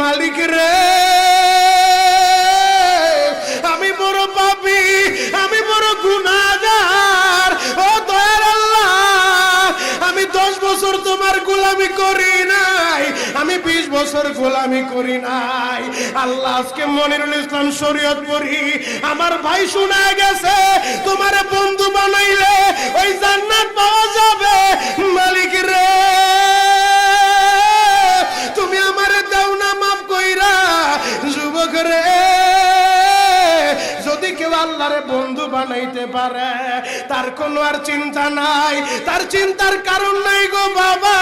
মালিক রে। আমি বড় পাপি, আমি বড় গুনাহগার। ও দয়ার আমি দশ বছর তোমার গোলামি করি নাই। আমি বিশ বছর গোলামি করি নাই। আল্লাহ, আজকে মনিরুল ইসলাম শরীয়ত পড়ি। আমার ভাই শোনা গেছে, তোমার আল্লাহরে বন্ধু বানাইতে পারে। তার কোনো আর চিন্তা নাই। তার চিন্তার কারণ নাই গো বাবা।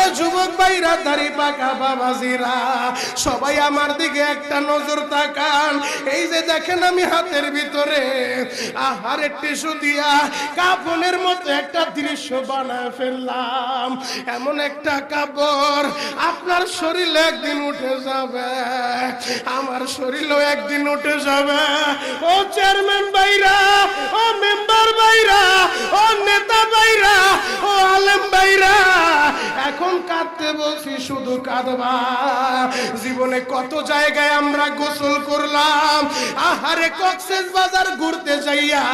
এ যুবক ভাইরা, দাড়ি পাকা বাবাজিরা, সবাই আমার দিকে একটা নজর তাকান। এই যে দেখেন আমি হাতের ভিতরে আহারে টিস্যু দিয়া কাপনের মতো একটা দৃশ্য বানায় ফেললাম। এমন একটা কাপড় আপনার শরীরে একদিন উঠে যাবে। আমার শরীরও একদিন উঠে যাবে। ও চেয়ারম্যান বাইরা ও মেম্বার বাইরা ও নেতা বাইরা ও আলেম বাইরা এখন কাঁদতে বলছি শুধু কাঁদবা। জীবনে কত জায়গায় আমরা গোসল করলাম। আহারে কক্সেস বাজার ঘুরতে যাইয়া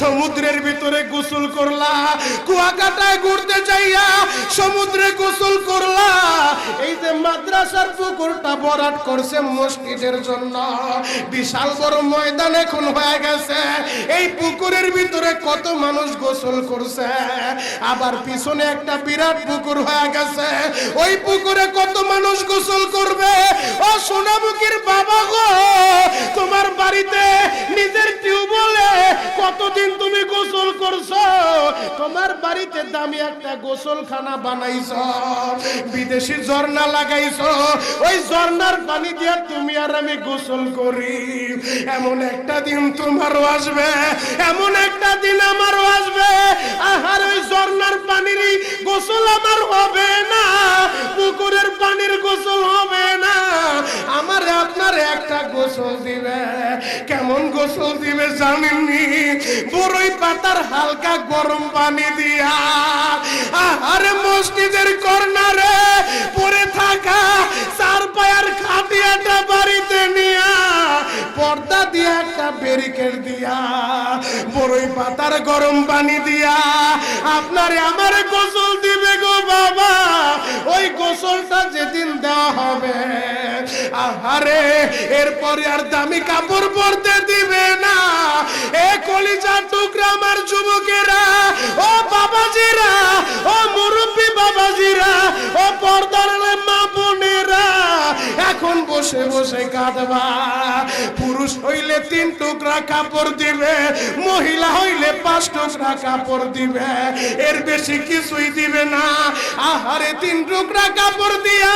সমুদ্রের ভিতরে গোসল করলা, কুয়াকাটায় ঘুরতে যাইয়া সমুদ্রে গোসল করলা। এই যে মাদ্রাসার পুকুরটা বরাট করছে মসজিদের জন্য, বিশাল বড় ময়দান এখন হয়ে গেছে। এই পুকুরের ভিতরে কত মানুষ গোসল করছে, আবার পিছনে একটা বিরাট পুকুর হয়ে গেছে। ওই পুকুরে কত মানুষ গোসল করবে? ও সোনামুখীর বাবা গো, তোমার বাড়িতে নিজের টিউবওয়েলে কতদিন তুমি গোসল করছ? তোমার বাড়িতে দামি একটা গোসলখানা বানাইছো, বিদেশি ঝর্ণা লাগাইছো। ওই ঝর্ণার পানি দিয়ে তুমি আর আমি গোসল করি। এমন একটা দিন তোমারও আসবে, এমন একটা দিন আমারও আসবে। একটা গোসল দিবে? কেমন গোসল দিবে জানেননি? বড়ই পাতার হালকা গরম পানি দিয়া। আরে মসজিদের কর্নারে পড়ে থাকা চার পায়ার খাটিয়াটা বাড়িতে নিয়া পর্দা দিয়া একটা ব্যারিকেড দিয়া বড়ই পাতার গরম পানি দিয়া। আপনারে আমার গোসল দিবে গো বাবা। ওই গোসলটা যেদিন দেওয়া আহারে এরপরে আর দামি কাপড় পরতে দিবে না। এ কলিজার টুকরা আমার যুবকেরা, ও বাবাজিরা, ও মুরব্বী বাবাজিরা, ও পর্দার এখন বসে বসে কাঁদবা। পুরুষ হইলে তিন টুকরা কাপড় দিবে, মহিলা হইলে পাঁচ টুকরা কাপড় দিবে। এর বেশি কিছুই দিবে না। আহারে, তিন টুকরা কাপড় দিয়া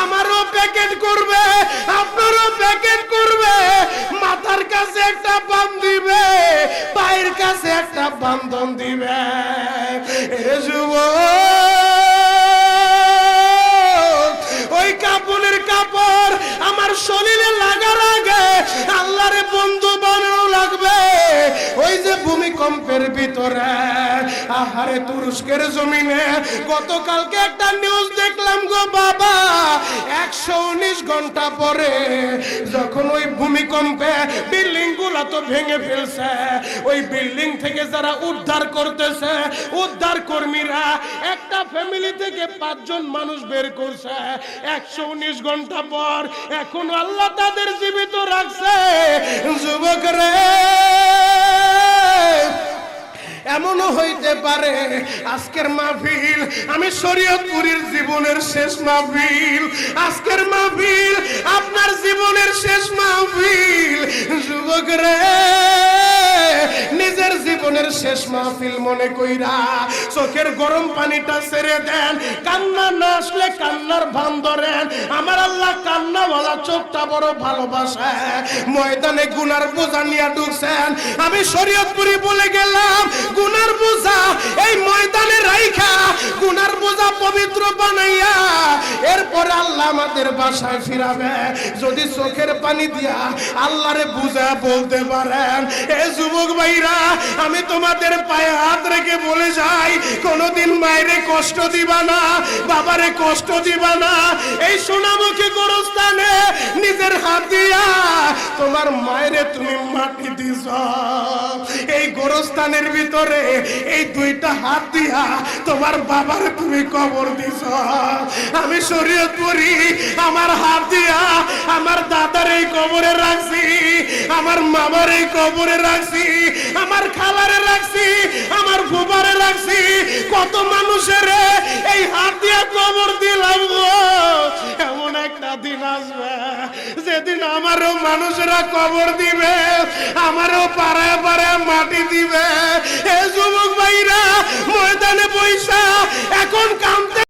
আমারও প্যাকেট করবে, আপনারও প্যাকেট করবে। মাথার কাছে একটা বাম দিবে, পায়ের কাছে একটা বান্ধন দিবে। এ যুবক, ওই কাপড় আমার শরীরে লাগার আগে আল্লাহরে বন্ধু বানানো লাগবে। ওই যে ভূমিকম্পের ভিতরে, আহারে তুরস্কের জমিনে গতকালকে একটা নিউজ দেখলাম গো বাবা একশো উনিশ ঘণ্টা পরে যখন ওই ভূমিকম্পে বিল্ডিংগুলা তো ভেঙে ফেলছে, ওই বিল্ডিং থেকে যারা উদ্ধার করতেছে, উদ্ধার কর্মীরা একটা ফ্যামিলি থেকে পাঁচজন মানুষ বের করছে। একশো উনিশ ঘণ্টা পর এখন আল্লাহ তাদের জীবিত রাখছে। যুবক রে পারে। আজকের মাহফিল, আমি শরীয়তপুরীর জীবনের শেষ মাহফিল। আজকের মাহফিল, আপনার জীবনের শেষ মাহফিল। যুবক রে, নিজের জীবনের শেষ মাহফিল মনে কইরা চোখের গরম পানিটা ছেড়ে দেন। কান্না না আসলে কান্নার ভান ধরেন। আমার আল্লাহ কান্নাওয়ালা চোখটা বড় ভালোবাসে। ময়দানে গুনার বোঝা নিয়ে ঢুকছেন। আমি শরীয়তপুরি বলে গেলাম, গুনার বানাইয়া আল্লাহ আমাদের বাসায় ফিরাবে। যদি চোখের পানি দিয়া বুঝা বলতে পারেন, এ যুবক ভাইরা, আমি তোমাদের পায়ে হাত রেখে বলে যাই, কোনোদিন মায়েরে কষ্ট দিবা না, বাবারে কষ্ট দিবা না। এই গোরস্থান হাত দিয়া তোমার মায়েরে তুমি মাটি দিছ। এই গোরস্থানের ভিতরে এই দুইটা হাত দিয়া তোমার বাবার তুমি কবর আমি শরীয়ত পড়ি, আমার হাত দিয়া আমার দাদার এই কবরে রাখছি, আমার মামার এই কবরে রাখছি, আমার খালারে রাখছি, আমার রাখছি। কত মানুষের এই হাত দিয়া কবর দিলাম এমন একটা দিন আসবে যেদিন আমারও মানুষরা কবর দিবে, আমারও পাড়ায় পাড়ায় মাটি দিবে। এ যুবক ভাইরা, ময়দানে পয়সা এখন কামতে